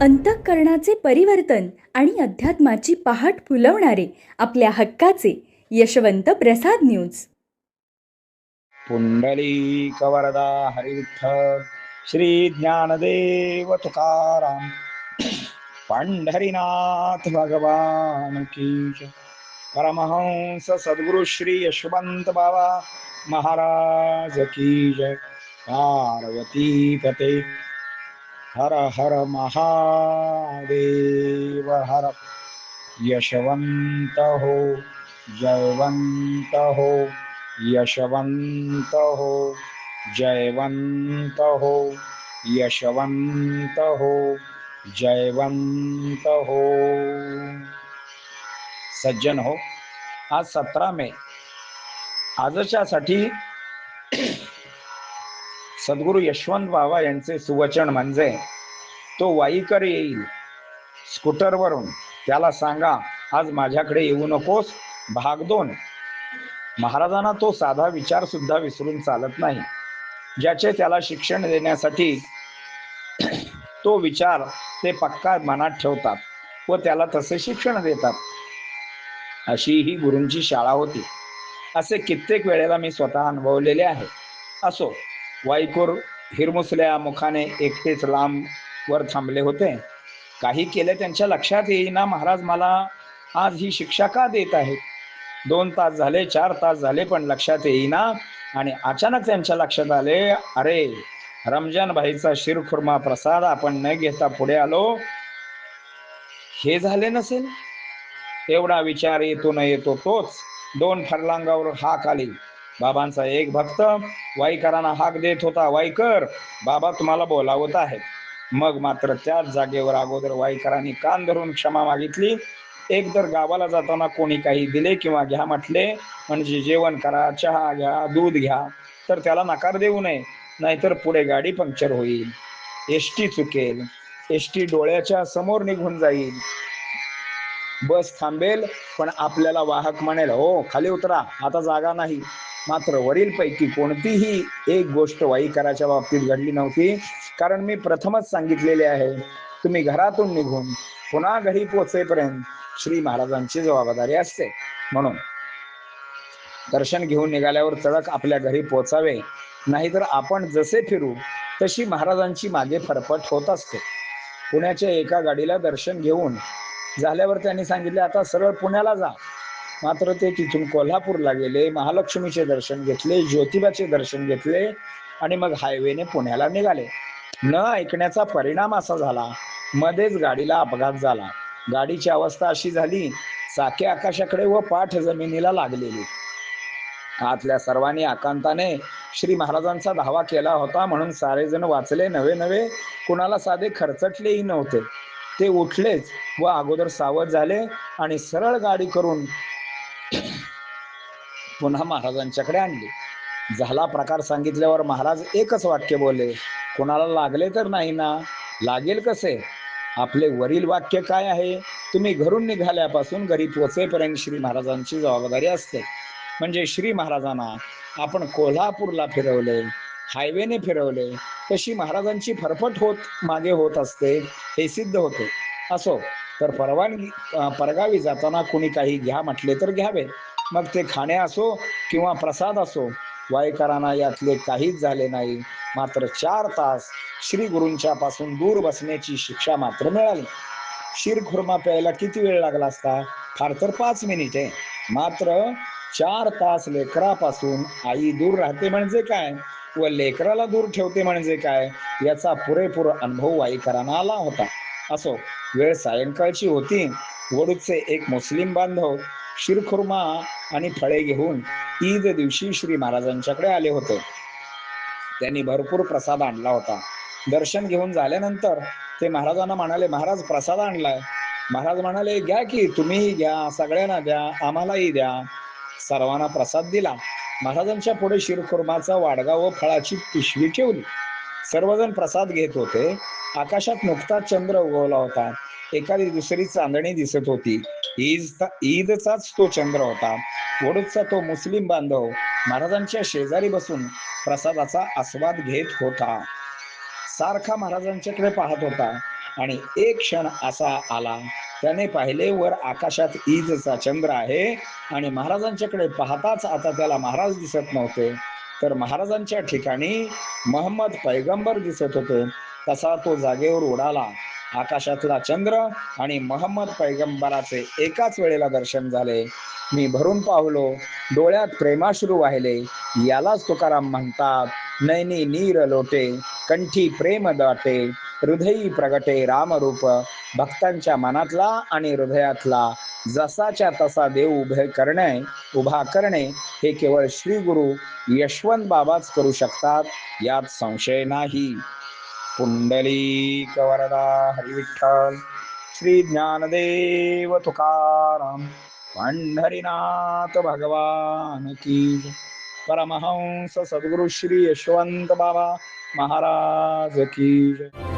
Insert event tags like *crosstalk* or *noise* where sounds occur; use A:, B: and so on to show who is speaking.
A: अंतःकरणाचे परिवर्तन आणि अध्यात्माची पहाट फुलवणारे आपल्या हक्काचे यशवंत प्रसाद न्यूज.
B: पुंडली कवरदा हरिविठ्ठल श्री ज्ञानदेव तुकाराम। पंढरीनाथ भगवान की जय. परमहंस सद्गुरु श्री यशवंत बाबा महाराज की जय। पार्वती पते। हर हर महादेव हर। यशवंत हो जयवंत हो यशवंत हो जयवंत हो यशवंत हो जयवंत हो। सज्जन हो आज सतरा मे आजच्यासाठी सद्गुरू यशवंत बाबा यांचे सुवचन म्हणजे तो वाईकर येईल स्कूटरवरून. त्याला सांगा आज माझ्याकडे येऊ नकोस भाग दोन. महाराजांना तो साधा विचार सुद्धा विसरून चालत नाही. ज्याचे त्याला शिक्षण देण्यासाठी *clears throat* तो विचार ते पक्का मनात ठेवतात व त्याला तसे शिक्षण देतात. अशी ही गुरूंची शाळा होती. असे कित्येक वेळेला मी स्वतः अनुभवलेले आहे. असो वाईकोर हिरमुसल्या मुखाने एकटेच लांब वर थांबले होते. काही केले त्यांच्या लक्षात येईना महाराज मला आज ही शिक्षा का देत आहेत? दोन तास झाले चार तास झाले पण लक्षात येईना. आणि अचानक त्यांच्या लक्षात आले अरे रमजान भाईचा शिरखुर्मा प्रसाद आपण न घेता पुढे आलो. हे झाले नसेल? एवढा विचार येतो न येतो तोच. दोन फरलांगावर हाक आली. बाबांचा एक भक्त वाईकरांना हाक देत होता. वाईकर बाबा तुम्हाला बोलावत आहेत. मग मात्र त्याच जागेवर अगोदर वाईकरांनी कान धरून क्षमा मागितली. एक तर गावाला जाताना कोणी काही दिले किंवा घ्या म्हटले म्हणजे जेवण करा चहा घ्या दूध घ्या तर त्याला नकार देऊ नये. नाहीतर पुढे गाडी पंक्चर होईल. एस टी चुकेल. एस टी डोळ्याच्या समोर निघून जाईल. बस थांबेल पण आपल्याला वाहक म्हणेल हो खाली उतरा. आता जागा नाही. मात्र वरील पैकी कोणतीही एक गोष्ट वाईकराच्या बाबतीत घडली नव्हती. कारण मी प्रथमच सांगितलेले आहे तुम्ही घरातून निघून पुन्हा घरी पोहोचेपर्यंत श्री महाराजांची जबाबदारी असते. म्हणून दर्शन घेऊन निघाल्यावर तडक आपल्या घरी पोचावे नाहीतर आपण जसे फिरू तशी महाराजांची मागे फरफट होत असते. पुण्याच्या एका गाडीला दर्शन घेऊन झाल्यावर त्यांनी सांगितले आता सरळ पुण्याला जा. मात्र ते तिथून कोल्हापूरला गेले महालक्ष्मीचे दर्शन घेतले ज्योतिबाचे दर्शन घेतले आणि मग हायवेने पुण्याला निघाले. न ऐकण्याचा परिणाम असा झाला मध्येच गाडीला अपघात झाला. गाडीची अवस्था अशी झाली चाके आकाशाकडे व पाठ जमिनीला लागलेली. आतल्या सर्वांनी आकांताने श्री महाराजांचा धावा केला होता म्हणून सारेजण वाचले नवे नवे कुणाला साधे खरचटलेही नव्हते. ते उठलेच व अगोदर सावध झाले आणि सरळ गाडी करून पुन्हा महाराजांच्याकडे आणली. झाला प्रकार सांगितल्यावर महाराज एकच वाक्य बोलले कोणाला लागले तर नाही ना? लागेल कसे? आपले वरील वाक्य काय आहे? तुम्ही घरून निघाल्यापासून घरी पोचेपर्यंत श्री महाराजांची जबाबदारी असते. म्हणजे श्री महाराजांना आपण कोल्हापूरला फिरवले हायवेने फिरवले तशी महाराजांची फरफट होत मागे होत असते हे सिद्ध होते. असो तर परवानगी परगावी जाताना कुणी काही घ्या म्हटले तर घ्यावे मग ते खाणे असो किंवा प्रसाद असो वाईकरांना यातले काहीच झाले नाही. मात्र चार तास श्री गुरूंच्या पासून दूर बसण्याची शिक्षा मात्र मिळाली. शिरखुर्मा प्यायला किती वेळ लागला असता? फार तर पाच मिनिटे मात्र चार तास लेकरापासून आई दूर राहते म्हणजे काय? व लेकराला दूर ठेवते म्हणजे काय? याचा पुरेपूर अनुभव वाईकरांना आला होता. असो वेळ सायंकाळची होती. वडूचे एक मुस्लिम बांधव शिरखुर्मा आणि फळे घेऊन ईद दिवशी श्री महाराजांच्याकडे आले होते. त्यांनी भरपूर प्रसाद आणला होता. दर्शन घेऊन झाल्यानंतर ते महाराजांना म्हणाले महाराज प्रसाद आणलाय. महाराज म्हणाले घ्या की तुम्हीही घ्या सगळ्यांना द्या आम्हालाही द्या. सर्वांना प्रसाद दिला. महाराजांच्या पुढे शिरखुर्माचा वाडगा व फळाची पिशवी ठेवली. सर्वजण प्रसाद घेत होते. आकाशात नुकताच चंद्र उगवला होता. एखादी दुसरी चांदणी दिसत होती. ईद ईदचाच तो चंद्र होता. वडूदचा तो मुस्लिम बांधव महाराजांच्या शेजारी बसून प्रसादाचा आस्वाद घेत होता. सारखा महाराजांच्याकडे पाहत होता आणि एक क्षण असा आला. त्याने पाहिले वर आकाशात ईदचा चंद्र आहे आणि महाराजांच्याकडे पाहताच आता त्याला महाराज दिसत नव्हते. तर महाराजांच्या ठिकाणी महम्मद पैगंबर दिसत होते. तसा तो जागेवर उडाला. आकाशातला चंद्र आणि महम्मद पैगंबराचे एकाच वेळेला दर्शन झाले. मी भरून पावलो डोळ्यात प्रेमाश्रू वाहिले. यालाच तुकाराम म्हणतात नैनी नीर लोटे कंठी प्रेम दाटे हृदयी प्रगटे रामरूप भक्तांच्या मनातला आणि हृदयातला जसाच्या तसा देव उभे करणे उभा करणे हे केवळ श्री गुरु यशवंत बाबाच करू शकतात यात संशय नाही. पुंडलिक वरदा हरिविठ्ठल श्री ज्ञानदेव तुकाराम पंढरीनाथ भगवान की परमहंस सद्गुरु श्री यशवंत बाबा महाराज की जय.